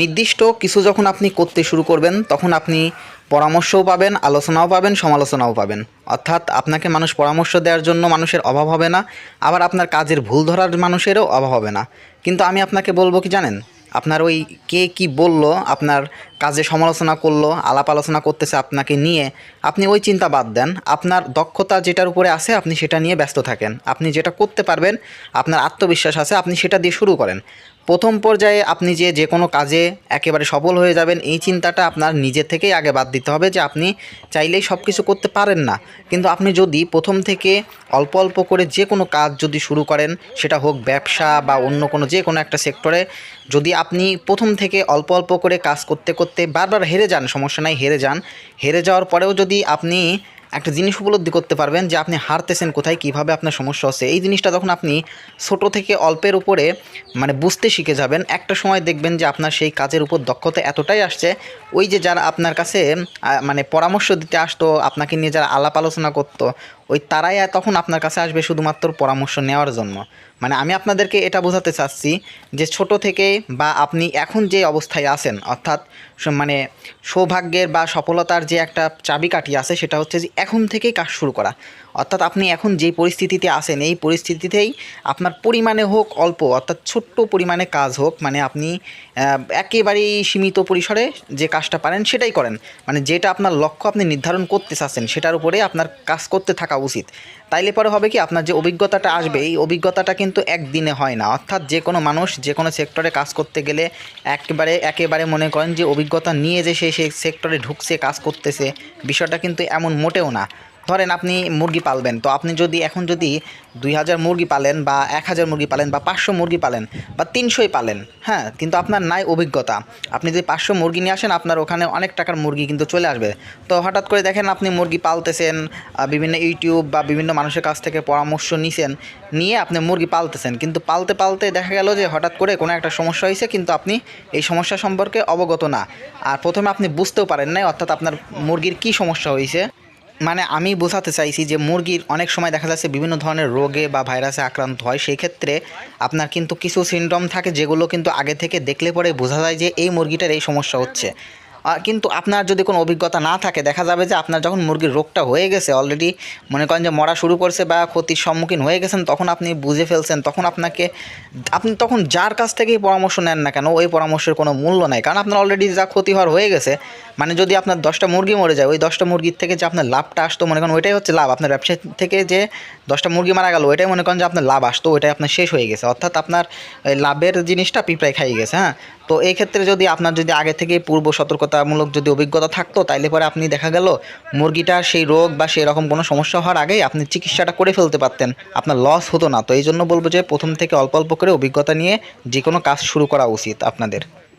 নির্দিষ্ট কিছু যখন আপনি করতে শুরু করবেন, তখন আপনি পরামর্শও পাবেন, আলোচনাও পাবেন, সমালোচনাও পাবেন। অর্থাৎ আপনাকে মানুষ পরামর্শ দেওয়ার জন্য মানুষের অভাব হবে না, আবার আপনার কাজের ভুল ধরার মানুষেরও অভাব হবে না। কিন্তু আমি আপনাকে বলব কি জানেন? আপনার ওই কে কি বলল, আপনার কাজে সমালোচনা করল, আলাপ আলোচনা করতেছে আপনাকে নিয়ে, আপনি ওই চিন্তা বাদ দেন। আপনার দক্ষতা যেটার উপরে আছে, আপনি সেটা নিয়ে ব্যস্ত থাকেন। আপনি যেটা করতে পারবেন, আপনার আত্মবিশ্বাস আছে, আপনি সেটা দিয়ে শুরু করেন। প্রথম পর্যায়ে আপনি যে যে কোনো কাজে একেবারে সফল হয়ে যাবেন, এই চিন্তাটা আপনার নিজে থেকেই আগে বাদ দিতে হবে যে আপনি চাইলেই সব কিছু করতে পারেন না। কিন্তু আপনি যদি প্রথম থেকে অল্প অল্প করে যে কোনো কাজ যদি শুরু করেন, সেটা হোক ব্যবসা বা অন্য কোনো যে কোনো একটা সেক্টরে, যদি আপনি প্রথম থেকে অল্প অল্প করে কাজ করতে করতে বারবার হেরে যান, সমস্যা নাই, হেরে যান, হেরে যাওয়ার পরেও যদি আপনি একটা জিনিস উপলব্ধি করতে পারবেন যে আপনি হারতেছেন কোথায়, কীভাবে আপনার সমস্যা হচ্ছে। এই জিনিসটা যখন আপনি ছোট থেকে অল্পের উপরে মানে বুঝতে শিখে যাবেন, একটা সময় দেখবেন যে আপনার সেই কাজের উপর দক্ষতা এতটাই আসছে, ওই যে যারা আপনার কাছে মানে পরামর্শ দিতে আসতো, আপনাকে নিয়ে যারা আলাপ আলোচনা করতো, ওই তারাই তখন আপনার কাছে আসবে শুধুমাত্র পরামর্শ নেওয়ার জন্য। মানে আমি আপনাদেরকে এটা বোঝাতে চাচ্ছি যে ছোট থেকে বা আপনি এখন যে অবস্থায় আছেন, অর্থাৎ মানে সৌভাগ্যের বা সফলতার যে একটা চাবিকাঠি আছে, সেটা হচ্ছে যে এখন থেকেই কাজ শুরু করা। অর্থাৎ আপনি এখন যেই পরিস্থিতিতে আছেন, এই পরিস্থিতিতেই আপনার পরিমাণে হোক অল্প, অর্থাৎ ছোট্ট পরিমাণে কাজ হোক মানে আপনি একেবারেই সীমিত পরিসরে যে কাজটা পারেন, সেটাই করেন। মানে যেটা আপনার লক্ষ্য আপনি নির্ধারণ করতে চাচ্ছেন, সেটার উপরে আপনার কাজ করতে থাকা উচিত। তাইলে পরে হবে কি, আপনার যে অভিজ্ঞতাটা আসবে, এই অভিজ্ঞতাটা কিন্তু একদিনে হয় না। অর্থাৎ যে কোনো মানুষ যে কোনো সেক্টরে কাজ করতে গেলে একেবারে একেবারে মনে করেন যে অভিজ্ঞতা নিয়ে যে সে সেই সেক্টরে ঢুকছে কাজ করতেছে বিষয়টা কিন্তু এমন মোটেও না। ধরেন আপনি মুরগি পালবেন, তো আপনি যদি এখন যদি দুই হাজার মুরগি পালেন বা এক হাজার মুরগি পালেন বা পাঁচশো মুরগি পালেন বা তিনশোই পালেন হ্যাঁ কিন্তু আপনার নাই অভিজ্ঞতা। আপনি যদি পাঁচশো মুরগি নিয়ে আসেন, আপনার ওখানে অনেক টাকার মুরগি কিন্তু চলে আসবে। তো হঠাৎ করে দেখেন আপনি মুরগি পালতেছেন বিভিন্ন ইউটিউব বা বিভিন্ন মানুষের কাছ থেকে পরামর্শ নিছেন, নিয়ে আপনি মুরগি পালতেছেন। কিন্তু পালতে পালতে দেখা গেল যে হঠাৎ করে কোনো একটা সমস্যা হয়েছে, কিন্তু আপনি এই সমস্যা সম্পর্কে অবগত না। আর প্রথমে আপনি বুঝতেও পারেন নাই অর্থাৎ আপনার মুরগির কী সমস্যা হয়েছে। মানে আমি বোঝাতে চাইছি যে মুরগির অনেক সময় দেখা যাচ্ছে বিভিন্ন ধরনের রোগে বা ভাইরাসে আক্রান্ত হয়। সেই ক্ষেত্রে আপনার কিন্তু কিছু সিনড্রোম থাকে যেগুলো কিন্তু আগে থেকে দেখলে পরে বোঝা যায় যে এই মুরগিটার এই সমস্যা হচ্ছে। কিন্তু আপনার যদি কোনো অভিজ্ঞতা না থাকে, দেখা যাবে যে আপনার যখন মুরগির রোগটা হয়ে গেছে অলরেডি মনে করেন যে মরা শুরু করছে বা ক্ষতির সম্মুখীন হয়ে গেছেন, তখন আপনি বুঝে ফেলছেন, তখন আপনাকে, আপনি তখন যার কাছ থেকেই পরামর্শ নেন না কেন, ওই পরামর্শের কোনো মূল্য নাই। কারণ আপনার অলরেডি যা ক্ষতি হওয়ার হয়ে গেছে মানে যদি আপনার দশটা মুরগি মরে যায়, ওই দশটা মুরগির থেকে যে আপনার লাভটা আসতো, মনে করেন ওইটাই হচ্ছে লাভ। আপনার ব্যবসা থেকে যে দশটা মুরগি মারা গেল, ওইটাই মনে করেন যে আপনার লাভ আসতো, ওইটাই আপনার শেষ হয়ে গেছে। অর্থাৎ আপনার লাভের জিনিসটা পিঁপড়ায় খাইয়ে গেছে হ্যাঁ? তো এই ক্ষেত্রে যদি আপনার যদি আগে থেকে পূর্ব সতর্কতামূলক যদি অভিজ্ঞতা থাকতো, তাইলে পরে আপনি দেখা গেল মুরগিটা সেই রোগ বা সেই রকম কোনো সমস্যা হওয়ার আগেই আপনি চিকিৎসাটা করে ফেলতে পারতেন। আপনার লস হতো না। তো এই জন্য বলব যে, প্রথম থেকে অল্প অল্প করে অভিজ্ঞতা নিয়ে যে কোনো কাজ শুরু করা উচিত আপনাদের।